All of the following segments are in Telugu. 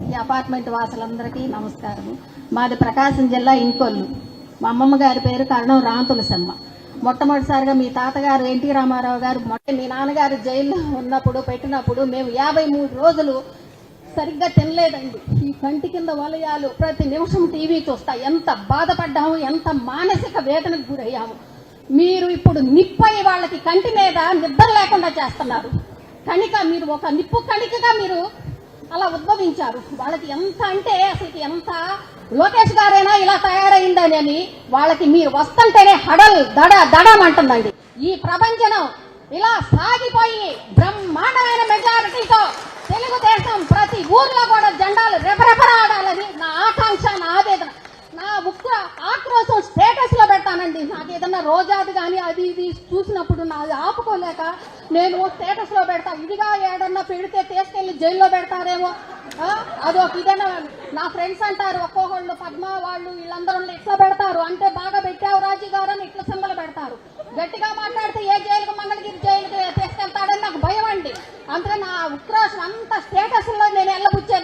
ఈ అపార్ట్మెంట్ వాసులందరికీ నమస్కారం మాది ప్రకాశం జిల్లా ఇంకొల్లు. మా అమ్మమ్మ గారి పేరు కరణం రాంతులసమ్మ మొట్టమొదటిసారిగా మీ తాతగారు ఎన్టీ రామారావు గారు మొట్ట మీ నాన్నగారు జైల్లో ఉన్నప్పుడు పెట్టినప్పుడు మేము యాభై మూడు రోజులు సరిగ్గా తినలేదండి. ఈ కంటి కింద వలయాలు ప్రతి నిమిషం టీవీ చూస్తా ఎంత బాధపడ్డాము ఎంత మానసిక వేదనకు గురయ్యాము. మీరు ఇప్పుడు నిప్పై వాళ్ళకి కంటి మీద నిద్ర లేకుండా చేస్తున్నారు. కణిక మీరు ఒక నిప్పు కణికగా మీరు అలా ఉద్భవించారు. వాళ్ళకి ఎంత అంటే అసలు ఎంత లోకేష్ గారైనా ఇలా తయారైందని అని వాళ్ళకి మీరు వస్తుంటేనే హడల్ దడ దడమంటుందండి ఈ ప్రపంచం ఇలా సాగిపోయి బ్రహ్మాండమైన మెజారిటీతో తెలుగుదేశం ప్రతి ఊర్లో కూడా జెండాలు రెపరెపరాడాలని నా ఆకాంక్ష నా ఆవేదన. నా ఉగ్ర ఆక్రోశం స్టేటస్లో పెడతానండి. నాకు ఏదన్నా రోజాది కానీ అది ఇది చూసినప్పుడు ఆపుకోలేక నేను స్టేటస్లో పెడతా. ఇదిగా ఏడన్నా పెడితే తీసుకెళ్ళి జైల్లో పెడతారేమో. ఆ, అదొక ఇదన్నా నా ఫ్రెండ్స్ అంటారు ఒక్కొక్కళ్ళు పద్మ వాళ్ళు వీళ్ళందరూ ఇట్లా పెడతారు? అంటే బాగా పెట్టావు రాజీ గారు అని ఇట్లా సింబల్ పెడతారు. గట్టిగా మాట్లాడితే ఏ జైలుకు మంగళగిరి జైలుకి తీసుకెళ్తాడని నాకు భయం అండి. అందుకే నా ఉక్రోషం అంత స్టేటస్లో నేను జై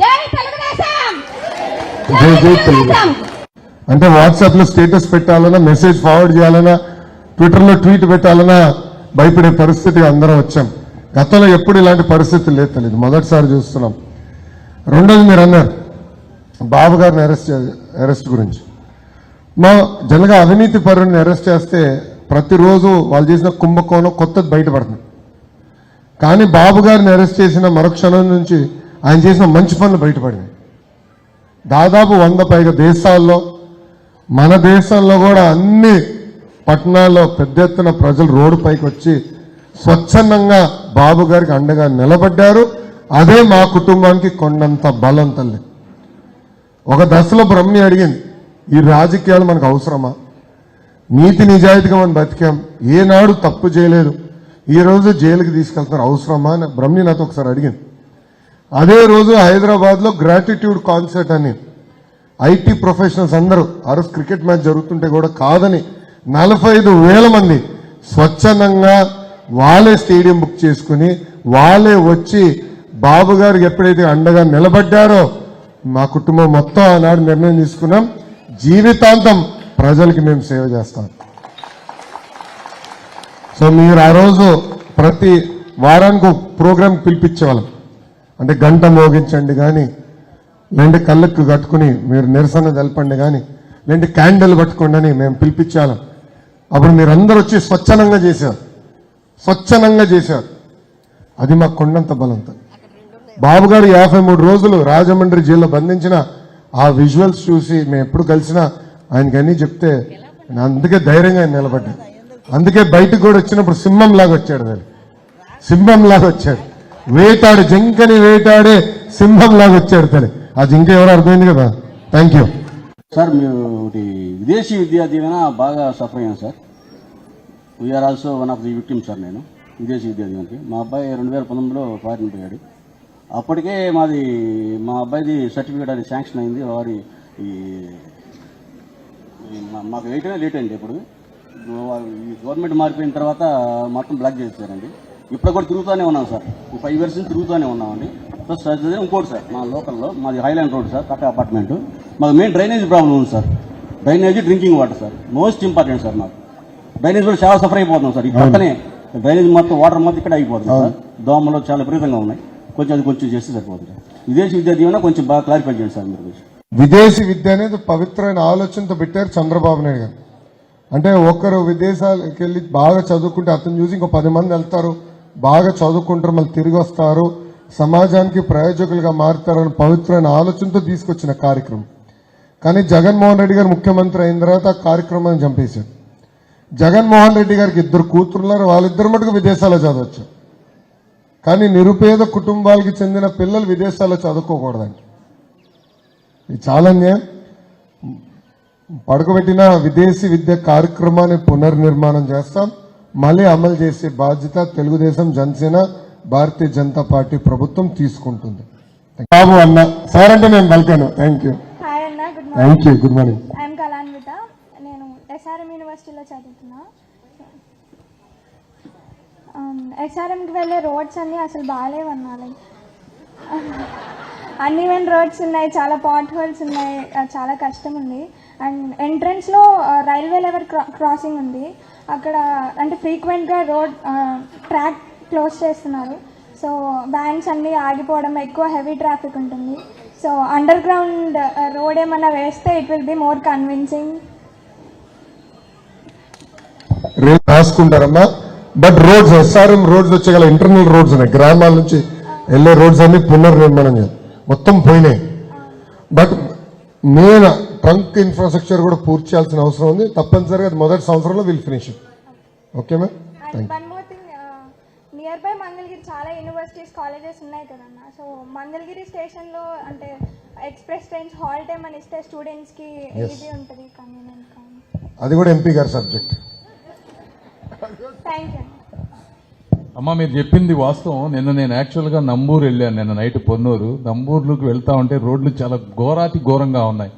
జై తెలుగుదేశం. అంటే వాట్సాప్లో స్టేటస్ పెట్టాలన్నా మెసేజ్ ఫార్వర్డ్ చేయాలన్నా ట్విట్టర్లో ట్వీట్ పెట్టాలన్నా భయపడే పరిస్థితి అందరం వచ్చాం. గతంలో ఎప్పుడు ఇలాంటి పరిస్థితి లేదు తెలియదు మొదటిసారి చూస్తున్నాం. రెండోది మీరు అన్నారు బాబు గారిని అరెస్ట్ అరెస్ట్ గురించి. మా జనగా అవినీతి పరుడిని అరెస్ట్ చేస్తే ప్రతిరోజు వాళ్ళు చేసిన కుంభకోణం కొత్తది బయటపడుతుంది. కానీ బాబు గారిని అరెస్ట్ చేసిన మరుక్షణం నుంచి ఆయన చేసిన మంచి పనులు బయటపడినాయి. దాదాపు వంద పైగా దేశాల్లో మన దేశంలో కూడా అన్ని పట్టణాల్లో పెద్ద ఎత్తున ప్రజలు రోడ్డు పైకి వచ్చి స్వచ్ఛందంగా బాబు గారికి అండగా నిలబడ్డారు. అదే మా కుటుంబానికి కొండంత బలం తల్లి. ఒక దశలో బ్రహ్మి అడిగింది ఈ రాజకీయాలు మనకు అవసరమా? నీతి నిజాయితీగా మనం బతికాం. ఏనాడు తప్పు చేయలేదు. ఈ రోజు జైలుకి తీసుకెళ్తున్నారు అవసరమా? అని బ్రహ్మి నాతో ఒకసారి అడిగింది. అదే రోజు హైదరాబాద్లో గ్రాటిట్యూడ్ కాన్సర్ట్ అని ఐటీ ప్రొఫెషనల్స్ అందరూ ఆ రోజు క్రికెట్ మ్యాచ్ జరుగుతుంటే కూడా కాదని నలభై ఐదు వేల మంది స్వచ్ఛందంగా వాళ్ళే స్టేడియం బుక్ చేసుకుని వాళ్ళే వచ్చి బాబు గారికి ఎప్పుడైతే అండగా నిలబడ్డారో మా కుటుంబం మొత్తం ఆనాడు నిర్ణయం తీసుకున్నాం. జీవితాంతం ప్రజలకి మేము సేవ చేస్తాం. సో మీరు ఆ రోజు ప్రతి వారానికి ఒక ప్రోగ్రామ్ పిలిపించేవాళ్ళం. అంటే గంట మోగించండి కానీ లేండి కళ్ళకు కట్టుకుని మీరు నిరసన తెలపండి కానీ లేదంటే క్యాండిల్ పట్టుకోండి అని మేము పిలిపించాలం అప్పుడు మీరందరూ వచ్చి స్వచ్ఛనంగా చేశారు. స్వచ్ఛనంగా చేశారు. అది మా కొండంత బలంతో. బాబు గారు యాభై మూడు రోజులు రాజమండ్రి జైల్లో బంధించిన ఆ విజువల్స్ చూసి మేము ఎప్పుడు కలిసినా ఆయనకి అన్నీ చెప్తే అందుకే ధైర్యంగా ఆయన నిలబడ్డాను అందుకే బయటకు కూడా వచ్చినప్పుడు సింహం లాగా వచ్చాడు దాన్ని సింహం లాగా వచ్చాడు. వేటాడు జింకని వేటాడే సింహం లాగా వచ్చాడు తల్లి ఆ జింక ఎవరో అర్థమైంది కదా? థ్యాంక్ యూ సార్ మీరు ఒకటి విదేశీ విద్యా దీవెన బాగా సఫర్ అయ్యాను sir we are also one of the victim sir నేను. విదేశీ విద్యా దీవెనకి. మా అబ్బాయి రెండు వేల పంతొమ్మిదిలో ఫారిన్ పోయాడు. అప్పటికే మాది మా అబ్బాయిది సర్టిఫికేట్ అది శాంక్షన్ అయింది. వారి ఈ మా- మాకు వేయటమే లేట్ అండి ఇప్పుడు ఈ గవర్నమెంట్ మారిపోయిన తర్వాత మొత్తం బ్లాక్ చేశారండి ఇప్పుడు కూడా తిరుగుతూనే ఉన్నాం సార్ ఫైవ్ ఇయర్స్ నుంచి తిరుగుతూనే ఉన్నామండి. ప్లస్ ఇంకోటి సార్ మా లోకల్లో మాది హైలాండ్ రోడ్ సార్ కట్ట అపార్ట్మెంట్ మాకు మెయిన్ డ్రైనేజ్ ప్రాబ్లం ఉంది sir. Drainage drinking water sir. Most important sir మాకు డ్రైనేజ్ కూడా చాలా సఫర్ అయిపోతున్నాం సార్. ఈ పక్కనే డ్రైనేజ్ మొత్తం వాటర్ మొత్తం ఇక్కడ అయిపోతుంది సార్. దోమలు చాలా విపరీతంగా ఉన్నాయి. కొంచెం అది కొంచెం చేస్తే సరిపోతుంది సార్. విదేశీ విద్యా దీవెన కొంచెం బాగా క్లారిఫై చేయండి సార్ మీరు. విదేశీ విద్య అనేది పవిత్రమైన ఆలోచనతో పెట్టారు చంద్రబాబు నాయుడు గారు. అంటే ఒకరు విదేశాలకు వెళ్ళి బాగా చదువుకుంటే అతను చూసి ఇంకో పది మంది వెళ్తారు బాగా చదువుకుంటారు మళ్ళీ తిరిగి వస్తారు సమాజానికి ప్రయోజకులుగా మారుతారని పవిత్రమైన ఆలోచనతో తీసుకొచ్చిన కార్యక్రమం. కానీ జగన్మోహన్ రెడ్డి గారు ముఖ్యమంత్రి అయిన తర్వాత ఆ కార్యక్రమాన్ని చంపేశారు. జగన్మోహన్ రెడ్డి గారికి ఇద్దరు కూతురున్నారు వాళ్ళిద్దరు మటుకు విదేశాల్లో చదవచ్చు. కానీ నిరుపేద కుటుంబాలకి చెందిన పిల్లలు విదేశాల్లో చదువుకోకూడదండి. ఇది చాలా న్యాయం పడుకోబెట్టిన విదేశీ విద్య కార్యక్రమాన్ని పునర్నిర్మాణం చేస్తాం. మళ్ళీ అమలు చేసే బాధ్యత తెలుగుదేశం జనసేన భారతీయ జనతా పార్టీ ప్రభుత్వం తీసుకుంటుంది. బాబు అన్న సార్ అంటే నేను పలికాను. థ్యాంక్ యూ హాయ్ అన్న good morning thank you good morning I'm Kalanvitha నేను ఎస్ఆర్ఎం యూనివర్సిటీలో చదువుతున్నా. Um, ఎస్ఆర్ఎంకి వెళ్ళే రోడ్స్ అన్నీ అసలు బాగాలేవన్నా లైక్ అన్ఈవెన్ రోడ్స్ ఉన్నాయి చాలా పాట్ హోల్స్ ఉన్నాయి చాలా కష్టం ఉంది. అండ్ ఎంట్రన్స్లో రైల్వే లెవెల్ క్రాసింగ్ ఉంది. అక్కడ అంటే ఫ్రీక్వెంట్గా రోడ్ ట్రాక్ క్లోజ్ చేస్తున్నారు. సో వ్యాన్స్ అన్నీ ఆగిపోవడం ఎక్కువ హెవీ ట్రాఫిక్ ఉంటుంది. సో అండర్ గ్రౌండ్ రోడ్ ఏమన్నా వేస్తే it will be more convincing రాసుకుంటారమ్మా. But roads SRM roads వచ్చే ఇంటర్నల్ రోడ్స్ ఉన్నాయి. గ్రామాల నుంచి వెళ్ళే రోడ్స్ అన్ని పునర్నిర్మాణం చేయాలి. మొత్తం పోయినాయి. బట్ మెయిన్ ట్రంక్ ఇన్ఫ్రాస్ట్రక్చర్ కూడా పూర్తి చేయాల్సిన అవసరం ఉంది. తప్పనిసరిగా మొదటి సంవత్సరంలో will finish okay ma'am more thing nearby Mangalagiri చాలా యూనివర్సిటీస్ కాలేజెస్ ఉన్నాయి కదన్న. సో మంగళగిరి స్టేషన్లో అంటే ఎక్స్ప్రెస్ ట్రైన్స్ హాల్ట్ ఏమని ఇస్తే స్టూడెంట్స్కి ఈజీ ఉంటుంది కన్వీనియంట్ కానీ అది కూడా ఎంపీ గారి సబ్జెక్ట్ థ్యాంక్ యూ అమ్మ మీరు చెప్పింది వాస్తవం. నిన్న నేను యాక్చువల్గా నంబూరు వెళ్ళాను నిన్న నైట్ పొన్నూరు. నంబూరులోకి వెళ్తా ఉంటే రోడ్లు చాలా ఘోరాతి ఘోరంగా ఉన్నాయి.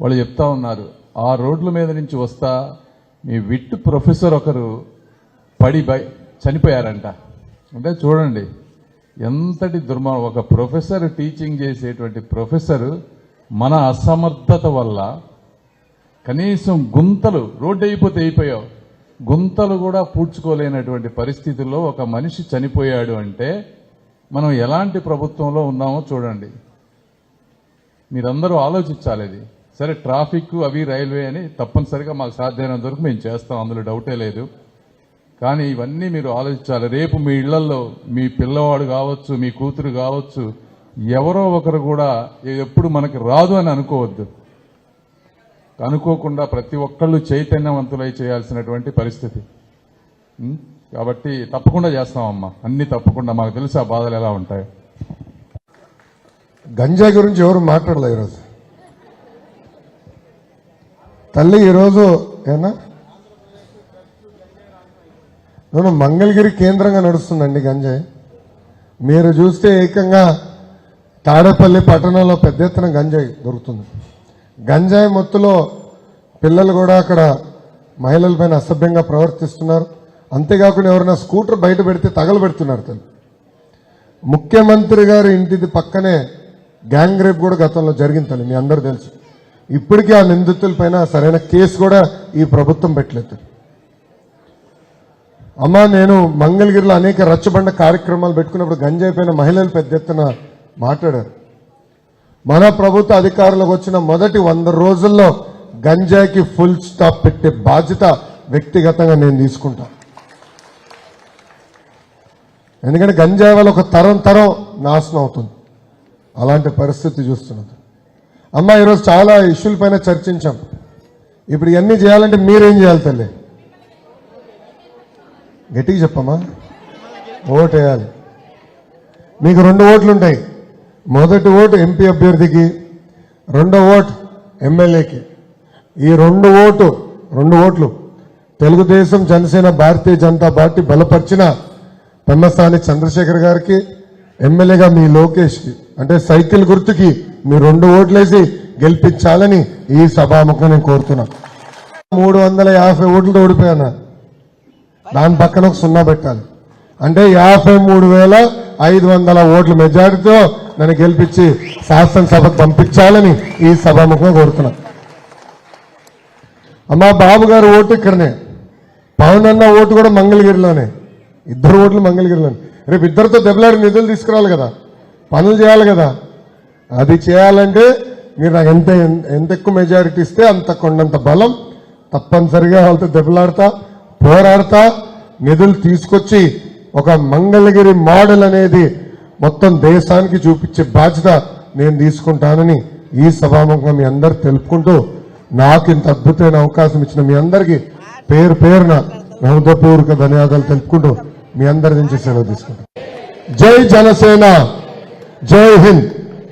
వాళ్ళు చెప్తా ఉన్నారు ఆ రోడ్ల మీద నుంచి వస్తా మీ విట్ ప్రొఫెసర్ ఒకరు పడి బై చనిపోయారంట. అంటే చూడండి ఎంతటి దుర్మ ఒక ప్రొఫెసర్ టీచింగ్ చేసేటువంటి ప్రొఫెసర్ మన అసమర్థత వల్ల కనీసం గుంతలు రోడ్డు అయిపోతే అయిపోయావు. గుంతలు కూడా పూడ్చుకోలేనటువంటి పరిస్థితుల్లో ఒక మనిషి చనిపోయాడు అంటే మనం ఎలాంటి ప్రభుత్వంలో ఉన్నామో చూడండి. మీరందరూ ఆలోచించాలి ఇది సరే ట్రాఫిక్ అవి రైల్వే అని తప్పనిసరిగా మాకు సాధ్యమైనంత వరకు మేము చేస్తాం అందులో డౌటే లేదు. కానీ ఇవన్నీ మీరు ఆలోచించాలి. రేపు మీ ఇళ్ళలో మీ పిల్లవాడు కావచ్చు మీ కూతురు కావచ్చు ఎవరో ఒకరు కూడా ఎప్పుడు మనకి రాదు అని అనుకోవద్దు. అనుకోకుండా ప్రతి ఒక్కళ్ళు చైతన్యవంతులై చేయాల్సినటువంటి పరిస్థితి. కాబట్టి తప్పకుండా చేస్తామమ్మా. అన్ని తప్పకుండా. మాకు తెలుసు ఆ బాధలు ఎలా ఉంటాయి. గంజా గురించి ఎవరు మాట్లాడలే ఈరోజు? తల్లి ఈరోజు ఏనా? నేను మంగళగిరి కేంద్రంగా నడుస్తుందండి గంజాయి. మీరు చూస్తే ఏకంగా తాడేపల్లి పట్టణంలో పెద్ద ఎత్తున గంజాయి దొరుకుతుంది. గంజాయి మొత్తులో పిల్లలు కూడా అక్కడ మహిళలపైన అసభ్యంగా ప్రవర్తిస్తున్నారు. అంతేకాకుండా ఎవరైనా స్కూటర్ బయట పెడితే తగలబెడుతున్నారు తను ముఖ్యమంత్రి గారి ఇంటిది పక్కనే గ్యాంగ్ రేప్ కూడా గతంలో జరిగింది తను మీ అందరూ తెలుసు. ఇప్పటికీ ఆ నిందితులపైన సరైన కేసు కూడా ఈ ప్రభుత్వం పెట్టలేదు అమ్మా నేను మంగళగిరిలో అనేక రచ్చబండ కార్యక్రమాలు పెట్టుకున్నప్పుడు గంజైపోయిన పైన మహిళలు పెద్ద ఎత్తున మాట్లాడారు. మన ప్రభుత్వ అధికారులకు వచ్చిన మొదటి వంద రోజుల్లో గంజాయికి ఫుల్ స్టాప్ పెట్టే బాధ్యత వ్యక్తిగతంగా నేను తీసుకుంటా. ఎందుకంటే గంజాయి వల్ల ఒక తరం తరం నాశనం అవుతుంది. అలాంటి పరిస్థితి చూస్తున్నది. అమ్మ ఈరోజు చాలా ఇష్యూల పైన చర్చించాం. ఇప్పుడు ఇవన్నీ చేయాలంటే మీరేం చేయాలి తల్లి? గట్టిగా చెప్పమ్మా. ఓటు వేయాలి మీకు రెండు ఓట్లు ఉంటాయి మొదటి ఓటు ఎంపీ అభ్యర్థికి రెండో ఓటు ఎమ్మెల్యేకి. ఈ రెండు ఓటు రెండు ఓట్లు తెలుగుదేశం జనసేన భారతీయ జనతా పార్టీ బలపరిచిన పెమ్మసాని చంద్రశేఖర్ గారికి ఎమ్మెల్యేగా మీ లోకేష్కి అంటే సైకిల్ గుర్తుకి మీ రెండు ఓట్లేసి గెలిపించాలని ఈ సభాముఖం నేను కోరుతున్నా. మూడు వందల యాభై ఓట్లతో ఓడిపోయాను? దాని పక్కన ఒక సున్నా పెట్టాలి. అంటే యాభై మూడు వేల ఐదు వందల ఓట్ల మెజారిటీతో నన్ను గెలిపించి శాసనసభకు పంపించాలని ఈ సభాముఖంగా కోరుతున్నా. అమ్మా బాబు గారు ఓటు ఇక్కడనే. పవన్ అన్న ఓటు కూడా మంగళగిరిలోనే. ఇద్దరు ఓట్లు మంగళగిరిలోనే. రేపు ఇద్దరితో దెబ్బలాడి నిధులు తీసుకురావాలి కదా. పనులు చేయాలి కదా. అది చేయాలంటే మీరు నాకు ఎంత ఎంత ఎక్కువ మెజారిటీ ఇస్తే అంత కొండంత బలం. తప్పనిసరిగా వాళ్ళతో దెబ్బలాడతా. పోరాడతా నిధులు తీసుకొచ్చి ఒక మంగళగిరి మోడల్ అనేది మొత్తం దేశానికి చూపించే బాధ్యత నేను తీసుకుంటానని ఈ సభాముఖంగా మీ అందరు తెలుపుకుంటూ నాకు ఇంత అద్భుతమైన అవకాశం ఇచ్చిన మీ అందరికీ పేరు పేరున హృదయపూర్వక ధన్యవాదాలు తెలుపుకుంటూ మీ అందరి నుంచి సెలవు తీసుకుంటాను. జై జనసేన జై హింద్.